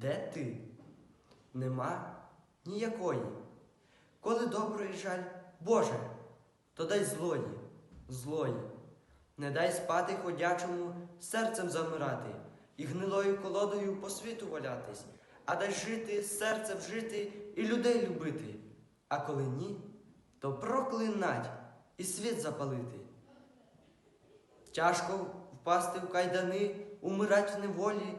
де ти? Нема ніякої. Коли доброї жаль, Боже, то дай злої, злої. Не дай спати ходячому, серцем замирати і гнилою колодою по світу валятись, а дай жити, серцем жити і людей любити. А коли ні, то проклинать і світ запалити. Тяжко впасти в кайдани, умирать в неволі,